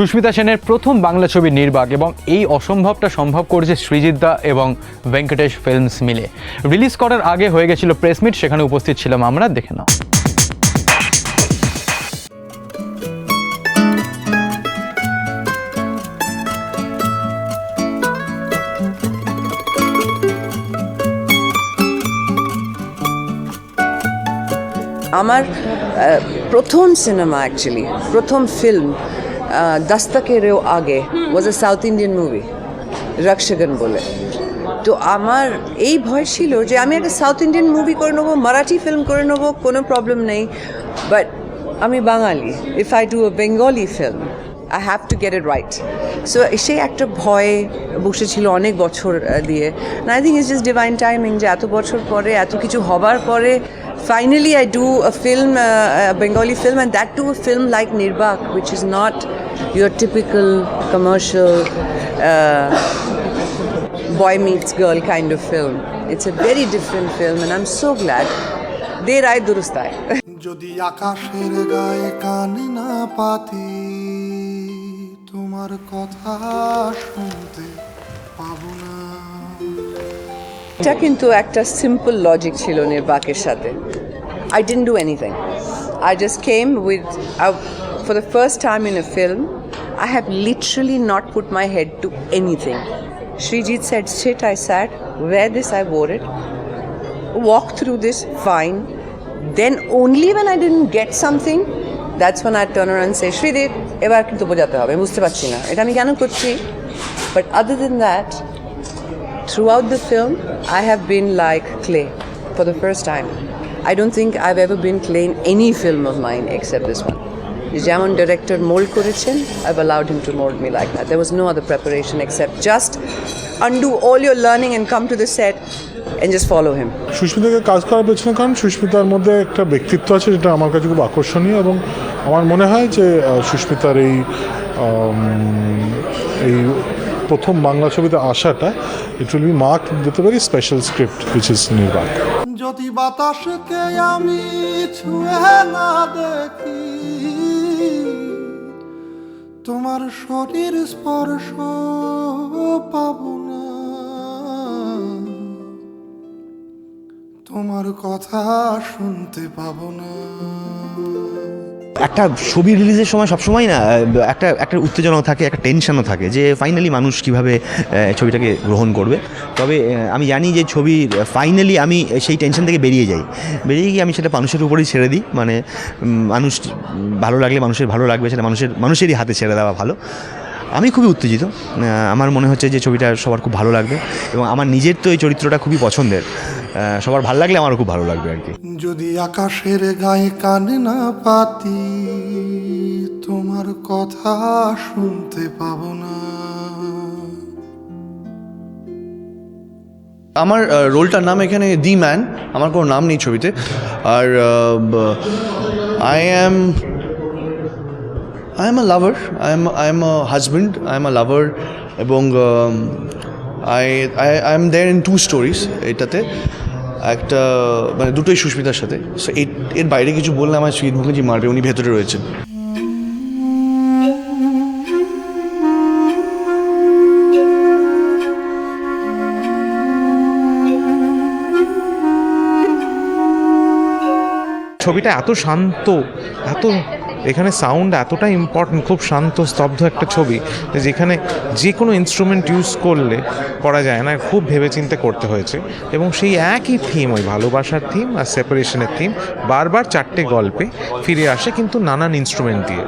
সুস্মিতা সেনের প্রথম বাংলা ছবি নির্বাক এবং এই অসম্ভবটা সম্ভব করেছে সৃজিত দা এবং ভেঙ্কটেশ ফিল্মস মিলে। রিলিজ করার আগে হয়ে গেছিল প্রেস মিট, সেখানে উপস্থিত ছিলাম আমরা, দেখে নাও। আমার প্রথম সিনেমা অ্যাকচুয়ালি প্রথম ফিল্ম দস্তকেরও আগে was a south Indian movie রক্ষগণ বলে। তো আমার এই ভয় ছিল যে আমি একটা সাউথ ইন্ডিয়ান মুভি করে নেব মারাঠি ফিল্ম করে নেব, কোনো প্রবলেম নেই। বাট আমি বাঙালি if I do a Bengali film I have to get it right so সেই একটা ভয় বসেছিল অনেক বছর দিয়ে I think it's just divine timing যে এত বছর পরে এত কিছু হবার পরে a film, uh, a Bengali film, and that too a film like Nirbak, which is not your typical commercial uh, boy meets girl kind of film. It's a very different film, and I'm so glad. Der ay durust যদি আকাশের গায়ে কান না পাতি তোমার কথা শুনতে পাবো না। এটা কিন্তু একটা সিম্পল লজিক ছিল নির্বাকের সাথে। I didn't do anything I just came with for the first time in a film I have literally not put my head to anything Srijit said, sit, I sat, wear this, I wore it, walk through this, fine. Then only when I didn't get something, when I turn around and say, Shridev, এবার কিন্তু বোঝাতে হবে বুঝতে পারছি না এটা আমি কেন করছি but other than that throughout the film, I have been like clay for the first time. I don't think I've ever been clay in any film of mine except this one. যেমন director mould করেছেন I've allowed him to mould me like that there was no other preparation except just undo all your learning and come to the set and just follow him. সুস্মিতাকে কাজ করার পেছনে কারণ সুস্মিতার মধ্যে একটা ব্যক্তিত্ব আছে যেটা আমার কাছে খুব আকর্ষণীয় এবং আমার মনে হয় যে সুস্মিতার এই এই প্রথম বাংলা ছবিতে আসাটা it will be mark with very special script which is Nirbaak যদি বাতাসকে আমি ছুঁয়ে না দেখি তোমার শরীর স্পর্শ পাবো তোমার কথা শুনতে পাবো না। একটা ছবি রিলিজের সময় সবসময় না একটা একটা উত্তেজনাও থাকে, একটা টেনশনও থাকে যে ফাইনালি মানুষ কীভাবে ছবিটাকে গ্রহণ করবে। তবে আমি জানি যে ছবি ফাইনালি আমি সেই টেনশন থেকে বেরিয়ে যাই। বেরিয়ে গিয়ে আমি সেটা মানুষের উপরেই ছেড়ে দিই। মানে মানুষ ভালো লাগলে মানুষের ভালো লাগবে, সেটা মানুষের, মানুষেরই হাতে ছেড়ে দেওয়া ভালো। আমি খুবই উত্তেজিত। আমার মনে হচ্ছে যে ছবিটা সবার খুব ভালো লাগবে এবং আমার নিজের তো এই চরিত্রটা খুবই পছন্দের। সবার ভালো লাগলে আমারও খুব ভালো লাগবে আর কি। যদি আকাশের গায়ে কান না পাতি তোমার কথা শুনতে পাবো না। আমার রোলটার নাম এখানে দি ম্যান আমার কোনো নাম নেই ছবিতে। আর I am I am a lover I am I am a husband I am a lover এবং I I I am there in two stories এটাতে। একটা মানে দুটোই সুস্মিতার সাথে। সো এর বাইরে কিছু বললে আমার সুইট মুখার্জি মারবে, উনি ভেতরে রয়েছেন। ছবিটা এত শান্ত, এত এখানে সাউন্ড এতটা ইম্পর্টেন্ট খুব শান্ত, স্তব্ধ একটা ছবি যেখানে যে কোনো ইনস্ট্রুমেন্ট ইউজ করলে করা যায় না, খুব ভেবেচিন্তে করতে হয়েছে। এবং সেই একই থিম ওই ভালোবাসার থিম আর সেপারেশনের থিম বারবার চারটে গল্পে ফিরে আসে কিন্তু নানান ইনস্ট্রুমেন্ট দিয়ে।